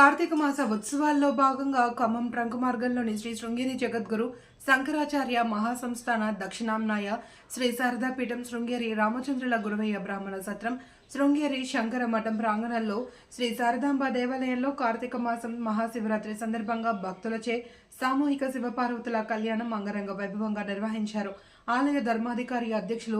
కార్తీక మాస ఉత్సవాల్లో భాగంగా ఖమ్మం ట్రంక్ మార్గంలోని శ్రీ శృంగేరి జగద్గురు శంకరాచార్య మహాసంస్థాన దక్షిణాంనాయ శ్రీ శారదాపీఠం శృంగేరి రామచంద్రుల గురువయ్య బ్రాహ్మణ సత్రం శృంగేరి శంకర మఠం ప్రాంగణంలో శ్రీ శారదాంబ దేవాలయంలో కార్తీక మాసం మహాశివరాత్రి సందర్భంగా భక్తులచే సామూహిక శివపార్వతుల కళ్యాణం అంగరంగ వైభవంగా నిర్వహించారు. ఆలయ ధర్మాధికారి అధ్యక్షులు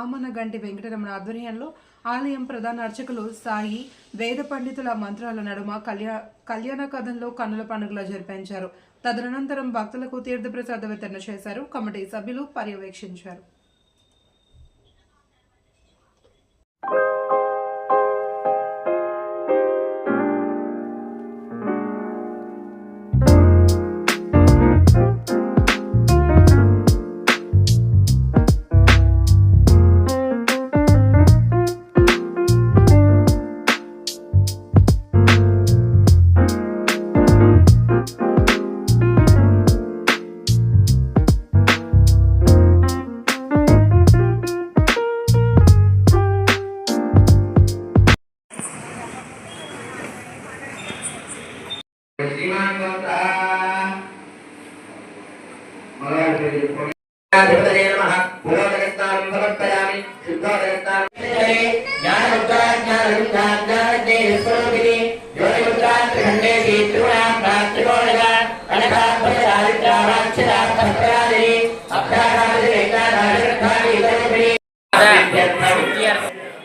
ఆమనగంటి వెంకటరమణ ఆధ్వర్యంలో ఆలయం ప్రధాన అర్చకులు సాయి వేద పండితుల మంత్రాల నడుమ కళ్యా కళ్యాణ కథంలో కన్నుల పండుగలు జరిపించారు. తదనంతరం భక్తులకు తీర్థప్రసాద వితరణ చేశారు. కమిటీ సభ్యులు పర్యవేక్షించారు.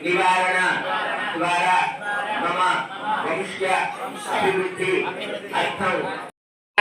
నివారణ ద్వారా మమ వంశ్య అభివృద్ధి అర్థం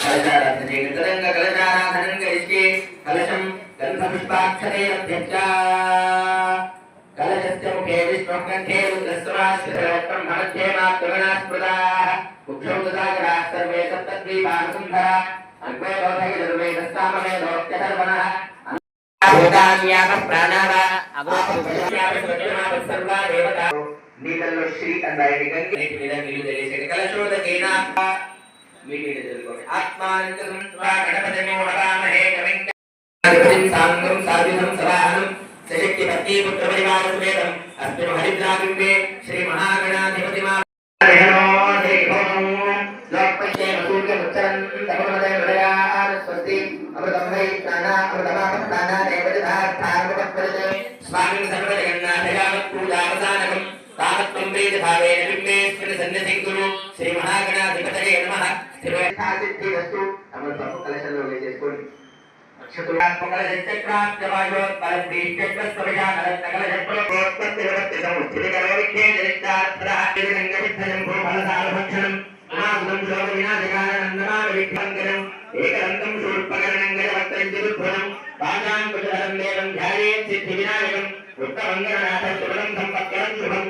కలశారాధన కలశారాధనం కరిస్తే కలశం గంధపుష్పాక్షరే కలశస్య ముఖే విష్ణుకంఠే ముఖ్యం దదాగరాः సర్వే అన్వే శ్రీ అందాయని గంగి కలశోదకేనా? మీటింగ్ జరుగుతుంది ఆత్మానందం స్వా గణపతిని వదామహే కవిం సాంగం సాధునం సవాహనం సశక్తి పత్ని పుత్ర పరివార సమేతం అస్మిన్ హరిద్రాబింబే శ్రీ మహాగణాధిపతి స్వామి తావత్వం వేద భావేన బింబేస్మిన్ సన్నిధిం కురు శ్రీ మహాగణాధిపతయే నమః స్థిరసిద్ధి వస్తు అమర తప్పు కలశంలో వేసేసుకోండి ఏకదంతం శూర్పకరణం గజవత్రం జరుధ్వనం పాదాంకుశలం దేవం ధ్యాయేత్ సిద్ధి వినాయకం ఉత్తమంగళనాథ శుభం సంపత్కరం శుభం.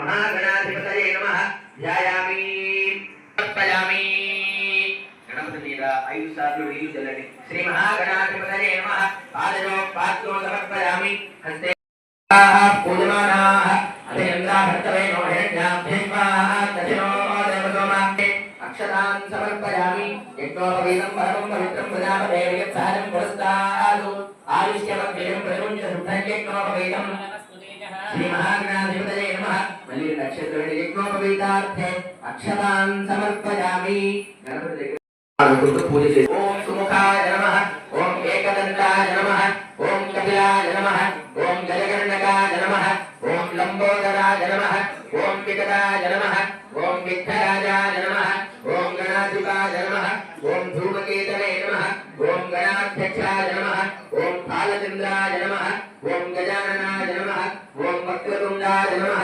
మహాగణాధిపతయే ధ్యాయామి గణపతి మీద ఐదు సార్లు నీళ్ళు చల్లండి. శ్రీ మహాగణాధిపతయే నమః. పాత్రో సమర్పయామి హస్తే. పూజమానాః అభినందాభర్తవేనో समर्पयामि यज्ञोपवीतं परमं पवित्रं प्रजापते यत्सारं पुरस्तादु आदिश्यवग्रजं प्रयुञ्ज शुद्धयज्ञोपवीतं श्रीमहाग्नाधिपतये नमः मल्लिनक्षत्रयज्ञोपवीतार्थे अक्षतां समर्पयामि गणपति ओम सुमुखाय नमः ओम एकदंताय नमः ओम చేసి నమ ఓం ఏకదంతాయ నమ ఓం లంబోదరాయ నమ ఓం వికటాయ నమ ఓం విఘ్నరాజాయ నమ ఓం గణాధిపాయ నమ ఓం ధూమకేతనే నమ ఓం గణాధ్యక్షాయ నమ ఓం బాలచంద్రాయ నమ ఓం గజాననాయ నమ ఓం వక్రతుండాయ నమ